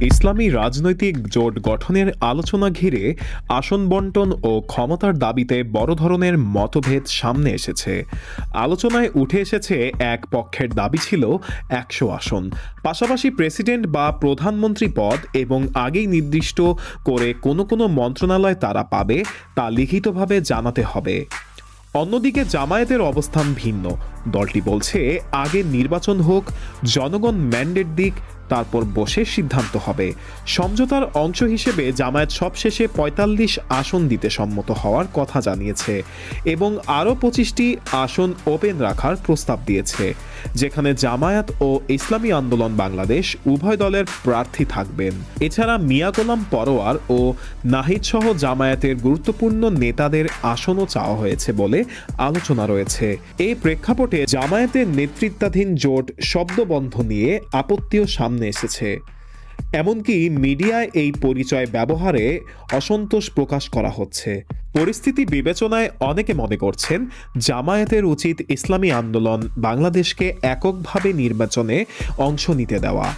ইসলামী রাজনৈতিক জোট গঠনের আলোচনা ঘিরে আসন বন্টন ও ক্ষমতার দাবিতে বড় ধরনের মতভেদ সামনে এসেছে। আলোচনায় উঠে এসেছে এক পক্ষের দাবি ছিল একশো আসন। পাশাপাশি প্রেসিডেন্ট বা প্রধানমন্ত্রী পদ এবং আগেই নির্দিষ্ট করে কোনো কোনো মন্ত্রণালয় তারা পাবে তা লিখিতভাবে জানাতে হবে। অন্যদিকে জামায়াতের অবস্থান ভিন্ন। দলটি বলছে, আগে নির্বাচন হোক, জনগণ ম্যান্ডেট দিক তারপর বসে সিদ্ধান্ত হবে। সমঝোতার অংশ হিসেবে জামায়াত সবশেষে পঁয়তাল্লিশ আসন দিতে সম্মত হওয়ার কথা জানিয়েছে এবং আরও পঁচিশটি আসন ওপেন রাখার প্রস্তাব দিয়েছে, যেখানে জামায়াত ও ইসলামী আন্দোলন বাংলাদেশ উভয় দলের প্রার্থী থাকবেন। এছাড়া মিয়া গোলাম পরোয়ার ও নাহিদ সহ জামায়াতের গুরুত্বপূর্ণ নেতাদের আসনও চাওয়া হয়েছে বলে আলোচনা রয়েছে। এই প্রেক্ষাপটে জামায়াতের নেতৃত্বাধীন জোট শব্দবন্ধ নিয়ে আপত্তিও সামনে এসেছে। এমনকি মিডিয়ায় এই পরিচয় ব্যবহারে অসন্তোষ প্রকাশ করা হচ্ছে। পরিস্থিতি বিবেচনায় অনেকে মনে করছেন, জামায়াতের উচিত ইসলামী আন্দোলন বাংলাদেশকে এককভাবে নির্বাচনে অংশ নিতে দেওয়া।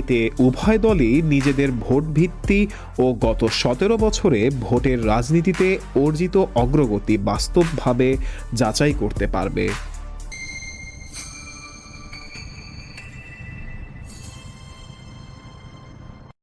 এতে উভয় দলই নিজেদের ভোট ভিত্তি ও গত সতেরো বছরে ভোটের রাজনীতিতে অর্জিত অগ্রগতি বাস্তবভাবে যাচাই করতে পারবে।